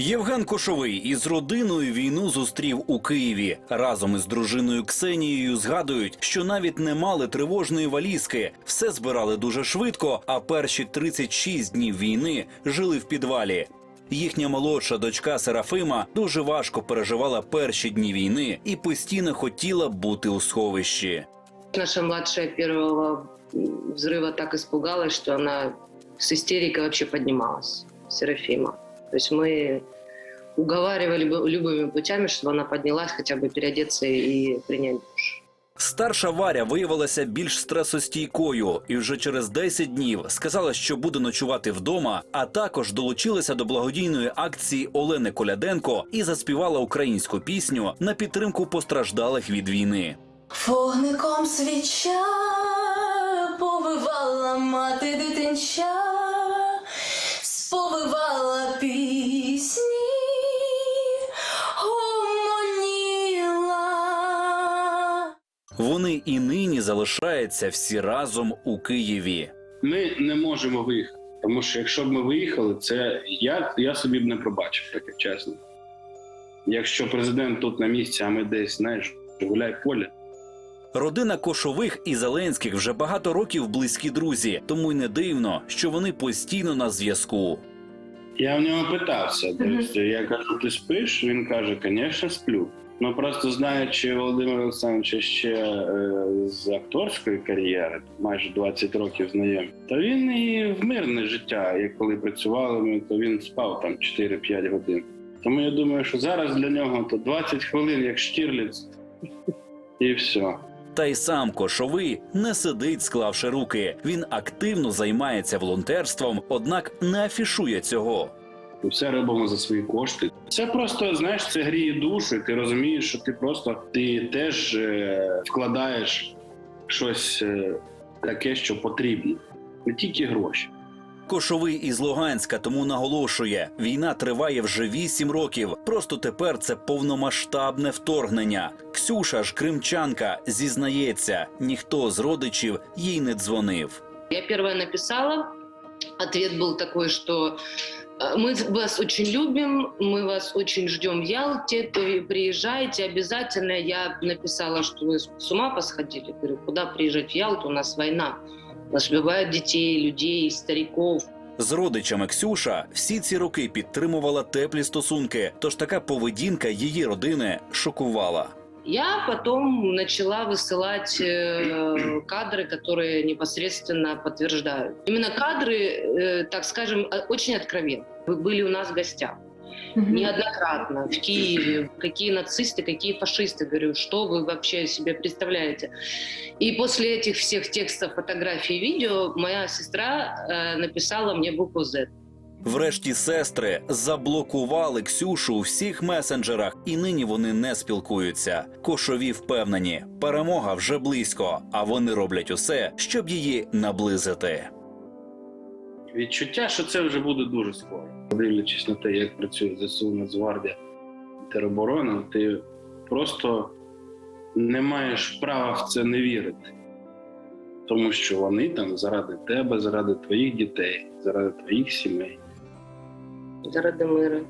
Євген Кошовий із родиною війну зустрів у Києві. Разом із дружиною Ксенією згадують, що навіть не мали тривожної валізки. Все збирали дуже швидко, а перші 36 днів війни жили в підвалі. Їхня молодша дочка Серафима дуже важко переживала перші дні війни і постійно хотіла бути у сховищі. Наша младшая первого взрыва так испугалась, что она с истерикой вообще поднималась, Серафима. То есть мы уговаривали бы любыми путями, чтобы она поднялась, хотя бы переодеться и принять душ. Старша Варя виявилася більш стресостійкою і вже через 10 днів сказала, що буде ночувати вдома, а також долучилася до благодійної акції Олени Коляденко і заспівала українську пісню на підтримку постраждалих від війни. Вогником свіча повивала мати дитинча, сповивала Вони і нині залишаються всі разом у Києві. Ми не можемо виїхати, тому що якщо б ми виїхали, це я, я собі б не пробачив, таке чесно. Якщо президент тут на місці, а ми десь, знаєш, гуляй поле. Родина Кошових і Зеленських вже багато років близькі друзі, тому й не дивно, що вони постійно на зв'язку. Я в нього питався. Тобто, я кажу, ти спиш? Він каже, звісно, сплю. Ну просто знаючи Володимира Олександровича ще е, з акторської кар'єри, майже 20 років знайомі, то він і в мирне життя, як коли працювали ми, то він спав там 4-5 годин. Тому я думаю, що зараз для нього то 20 хвилин, як Штірліц, і все. Та й сам Кошовий не сидить, склавши руки. Він активно займається волонтерством, однак не афішує цього. Ми все робимо за свої кошти. Це просто знаєш, це гріє душу. і Ти розумієш, що ти просто ти теж е, вкладаєш щось е, таке, що потрібно, не тільки гроші. Кошовий із Луганська тому наголошує: війна триває вже вісім років. Просто тепер це повномасштабне вторгнення. Ксюша ж кримчанка зізнається, ніхто з родичів їй не дзвонив. Я первая написала, ответ был такой, что э, мы вас очень любим, мы вас очень ждем в Ялте, то и приезжайте обязательно. Я написала, что вы с ума посходили. Говорю, куда приезжать в Ялту, у нас война. У нас убивают детей, людей, стариков. З родичами Ксюша всі ці роки підтримувала теплі стосунки, тож така поведінка її родини шокувала. Я потом начала высылать э, кадры, которые непосредственно подтверждают. Именно кадры, э, так скажем, э, очень откровенны. Вы были у нас в гостях. неоднократно в Киеве, какие нацисты, какие фашисты, говорю, что вы вообще себе представляете. И после этих всех текстов, фотографий, видео моя сестра э, написала мне букву Z. Врешті сестри заблокували Ксюшу у всіх месенджерах, і нині вони не спілкуються. Кошові впевнені, перемога вже близько, а вони роблять усе, щоб її наблизити. Відчуття, що це вже буде дуже скоро. Дивлячись на те, як працює ЗСУ Нацгвардія тероборона, ти просто не маєш права в це не вірити. Тому що вони там заради тебе, заради твоїх дітей, заради твоїх сімей. Заради мира.